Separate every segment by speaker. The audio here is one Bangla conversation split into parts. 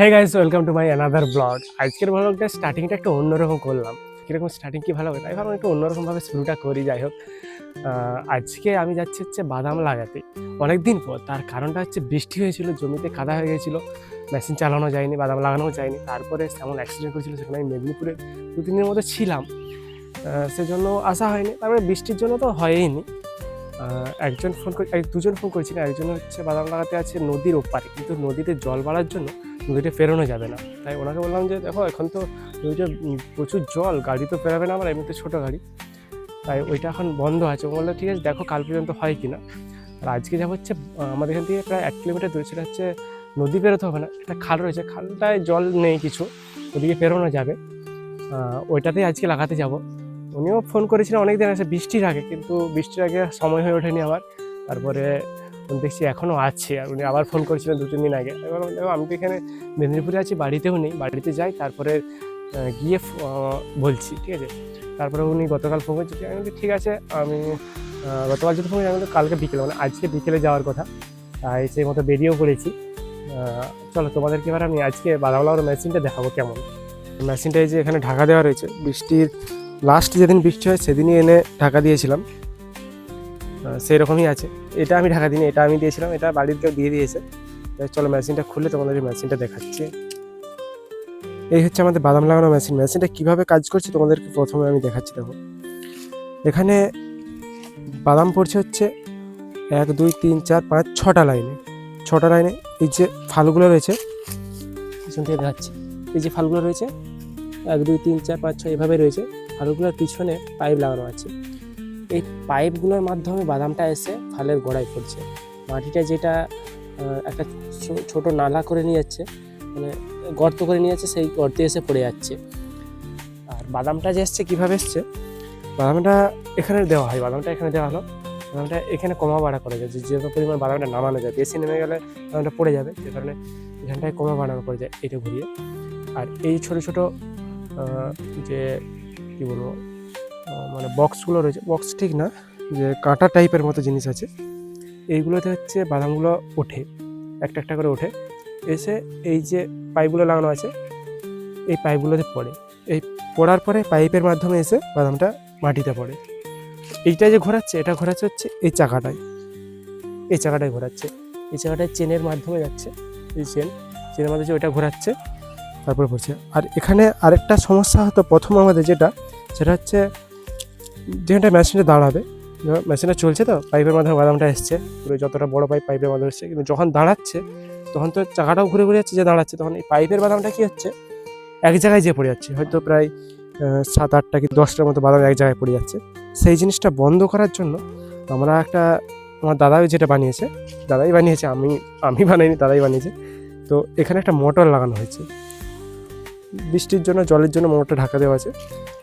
Speaker 1: Hey guys welcome to my another blog আজকের ব্লগটা স্টার্টিংটা একটু অন্যরকম করলাম। কীরকম স্টার্টিং কি ভালো? হবে তাই ভাবলাম একটু অন্যরকমভাবে শুরুটা করি, যাই হোক। আজকে আমি যাচ্ছি হচ্ছে বাদাম লাগাতে। অনেক দিন পর, তার কারণটা হচ্ছে বৃষ্টি হয়েছিল, জমিতে কাদা হয়ে গেছিল মেশিন চালানো যায়নি, বাদাম লাগানো যায়নি। তারপরে এমন অ্যাক্সিডেন্ট করেছিল সেখানে আমি মেদিনীপুরে দু তিন দিনের মধ্যে ছিলাম সেজন্য আসা হয়নি। তারপরে বৃষ্টির জন্য তো হয়ইনি। একজন ফোন করে দুজন ফোন করেছিল, একজন হচ্ছে বাদাম লাগাতে আছে নদীর ওপারে, কিন্তু নদীতে জল বাড়ার জন্য নদীটা পেরোনো যাবে না। তাই ওনাকে বললাম যে, দেখো, এখন তো নদীতে প্রচুর জল, গাড়ি তো পেরাবে না আমার, এমনিতে ছোটো গাড়ি। তাই ওইটা এখন বন্ধ আছে। ও বলল, ঠিক আছে, দেখো কাল পর্যন্ত হয় কি না আর আজকে যা হচ্ছে আমাদের এখান থেকে প্রায় এক কিলোমিটার দূরে, সেটা হচ্ছে নদী পেরোতে হবে না, একটা খাল রয়েছে। খালটায় জল নেই কিছু, ওদিকে পেরোনো যাবে। ওইটাতেই আজকে লাগাতে যাব। উনিও ফোন করেছিলেন অনেক দিন আছে, বৃষ্টির আগে, কিন্তু বৃষ্টির আগে সময় হয়ে ওঠেনি আবার তারপরে দেখছি এখনও আছে, আর উনি আবার ফোন করেছিলেন দু তিন দিন আগে। এবার আমি তো এখানে মেদিনীপুরে আছি, বাড়িতেও নেই, বাড়িতে যাই, তারপরে গিয়ে বলছি, ঠিক আছে? তারপরে উনি গতকাল ফোন করছে আমি ঠিক আছে, আমি গতকাল যদি ফোন আমি কালকে বিকেলে মানে আজকে বিকেলে যাওয়ার কথা। তাই সেই মতো বেরিয়েও পড়েছি। চলো, তোমাদেরকে এবার আমি আজকে বাদামলাওয়ার মেশিনটা দেখাবো কেমন। মেশিনটা এই যে এখানে ঢাকা দেওয়া রয়েছে, বৃষ্টির লাস্ট যেদিন বৃষ্টি হয়, সেদিনই এনে ঢাকা দিয়েছিলাম। সেই রকমই আছে। এটা আমি ঢাকা দিইনি, এটা আমি দিয়েছিলাম, এটা বাড়ির কেউ দিয়ে দিয়েছে। চলো মেশিনটা খুলে তোমাদের এই মেশিনটা দেখাচ্ছি। এই হচ্ছে আমাদের বাদাম লাগানো মেশিন মেশিনটা কীভাবে কাজ করছে তোমাদেরকে প্রথমে আমি দেখাচ্ছি, দেখো। এখানে বাদাম পড়ছে হচ্ছে এক, দুই, তিন, চার, পাঁচ, ছটা লাইনে। ছটা লাইনে এই যে ফালগুলো রয়েছে, পিছন থেকে দেখাচ্ছি। এই যে ফালগুলো রয়েছে, এক, দুই, তিন, চার, পাঁচ, ছয়, এভাবে রয়েছে। ফালগুলোর পিছনে পাইপ লাগানো আছে। এই পাইপগুলোর মাধ্যমে বাদামটা এসে ফালের গোড়ায় পড়ছে। মাটিটা যেটা একটা ছোট নালা করে নিয়ে যাচ্ছে মানে গর্ত করে নিয়ে যাচ্ছে, সেই গর্তে এসে পড়ে যাচ্ছে। আর বাদামটা যে এসছে, কীভাবে এসছে? বাদামটা এখানে দেওয়া হয়, বাদামটা এখানে দেওয়া হলো। বাদামটা এখানে কমা বাড়া করা যায়, যে পরিমাণ বাদামটা নামানো যায়। বেশি নেমে গেলে বাদামটা পড়ে যাবে যে কারণে এখানটায় কমা বাড়ানো করে যায়, এটা ঘুরিয়ে আর এই ছোট ছোট যে কী বলব মানে বক্সগুলো রয়েছে বক্স ঠিক না, যে কাঁটা টাইপের মতো জিনিস আছে। এইগুলোতে হচ্ছে বাদামগুলো ওঠে, একটা একটা করে ওঠে। এসে এই যে পাইপগুলো লাগানো আছে, এই পাইপগুলোতে পড়ে। এই পড়ার পরে পাইপের মাধ্যমে এসে বাদামটা মাটিতে পড়ে। এইটা যে ঘোরাচ্ছে, এটা ঘোরাচ্ছে হচ্ছে এই চাকাটায়। এই চাকাটায় ঘোরাচ্ছে। এই চাকাটায় চেনের মাধ্যমে যাচ্ছে, এই চেন, চেনের মাধ্যমে ওইটা ঘোরাচ্ছে। তারপরে পড়ছে। আর এখানে আরেকটা সমস্যা হতো প্রথম আমাদের যেটা, সেটা হচ্ছে যেখানটা মেশিনটা দাঁড়াবে মেশিনটা চলছে তো পাইপের মাধ্যমে বাদামটা এসছে, পুরো যতটা বড় পাইপ পাইপের মাধ্যমে এসছে, কিন্তু যখন দাঁড়াচ্ছে, তখন তো চাকাটাও ঘুরে ঘুরে যাচ্ছে যে দাঁড়াচ্ছে, তখন এই পাইপের বাদামটা কী হচ্ছে? এক জায়গায় যেয়ে পড়ে যাচ্ছে, হয়তো প্রায় সাত আটটা কি দশটার মতো বাদাম এক জায়গায় পড়ে যাচ্ছে। সেই জিনিসটা বন্ধ করার জন্য আমরা একটা, আমার দাদাই যেটা বানিয়েছে, দাদাই বানিয়েছে, আমি আমি বানাইনি দাদাই বানিয়েছে। তো এখানে একটা মোটর লাগানো হয়েছে। বৃষ্টির জন্য, জলের জন্য মোটরটা ঢাকা দেওয়া আছে।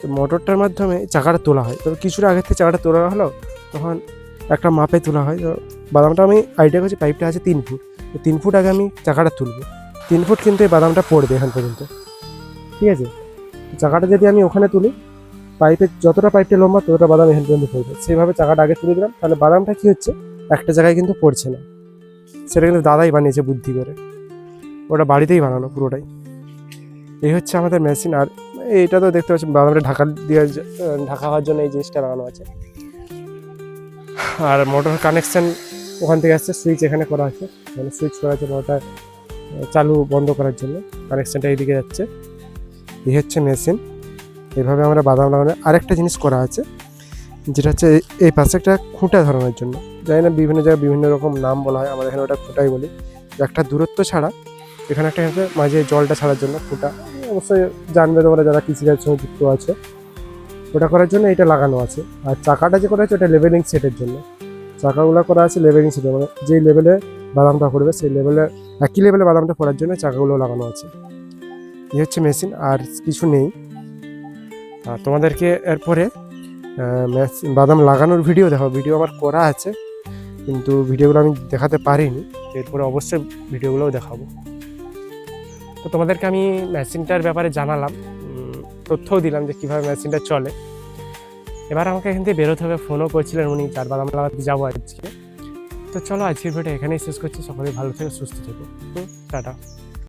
Speaker 1: তো মোটরটার মাধ্যমে চাকাটা তোলা হয়। তবে কিছুটা আগের থেকে চাকাটা তোলা হলো, তখন একটা মাপে তোলা হয়। তো বাদামটা আমি আইডিয়া করছি পাইপটা আছে তিন ফুট। তো তিন ফুট আগে আমি চাকাটা তুলবো। তিন ফুট কিন্তু এই বাদামটা পড়বে এখান পর্যন্ত। ঠিক আছে? চাকাটা যদি আমি ওখানে তুলি পাইপের যতটা পাইপটা লম্বা, ততটা বাদাম এখান পর্যন্ত পড়বে। সেইভাবে চাকাটা আগে তুলে দিলাম। তাহলে বাদামটা কী হচ্ছে? একটা জায়গায় কিন্তু পড়ছে না। সেটা কিন্তু দাদাই বানিয়েছে বুদ্ধি করে। ওটা বাড়িতেই বানানো পুরোটাই। এই হচ্ছে আমাদের মেশিন আর এইটা তো দেখতে পাচ্ছি বাদামটা ঢাকা দিয়ে, ঢাকা হওয়ার জন্য এই জিনিসটা লাগানো আছে। আর মোটর কানেকশন ওখান থেকে আসছে সুইচ এখানে করা আছে। মানে সুইচ করা আছে মোটরটা চালু বন্ধ করার জন্য। কানেকশনটা এইদিকে যাচ্ছে। এই হচ্ছে মেশিন এভাবে আমরা বাদাম লাগানো আরেকটা জিনিস করা আছে, যেটা হচ্ছে এই- এই পাশে একটা খুঁটা ধরানোর জন্য। জানি না, বিভিন্ন জায়গায় বিভিন্ন রকম নাম বলা হয় আমাদের এখানে ওটা খুঁটাই বলি। একটা দূরত্ব ছাড়া, এখানে একটা মাঝে জলটা ছাড়ার জন্য খুঁটা অবশ্যই জানবে তোমরা যারা কৃষিকাজের সঙ্গে যুক্ত আছে। ওটা করার জন্য এটা লাগানো আছে। আর চাকাটা যে করা আছে ওটা লেভেলিং সেটের জন্য। চাকাগুলো করা আছে লেভেলিং সেটের মানে যেই লেভেলে বাদামটা পড়বে সেই লেভেলে একই লেভেলে বাদামটা পড়ার জন্য চাকাগুলো লাগানো আছে। এই হচ্ছে মেশিন আর কিছু নেই। আর তোমাদেরকে এরপরে আহ, মেশ- বাদাম লাগানোর ভিডিও দেখো ভিডিও আমার করা আছে কিন্তু ভিডিওগুলো আমি দেখাতে পারিনি। এরপরে অবশ্যই ভিডিওগুলোও দেখাবো। তো তোমাদেরকে আমি মেশিনটার ব্যাপারে জানালাম তথ্যও দিলাম যে কীভাবে মেশিনটা চলে। এবার আমাকে এখান থেকে বেরোতে হবে, ফোনও করছিলেন উনি তারপর আমরা যাব আজকে। তো চলো, আজকের ভিডিও এখানেই শেষ করছি, সকলে ভালো থেকে, সুস্থ থেকো। টাটা।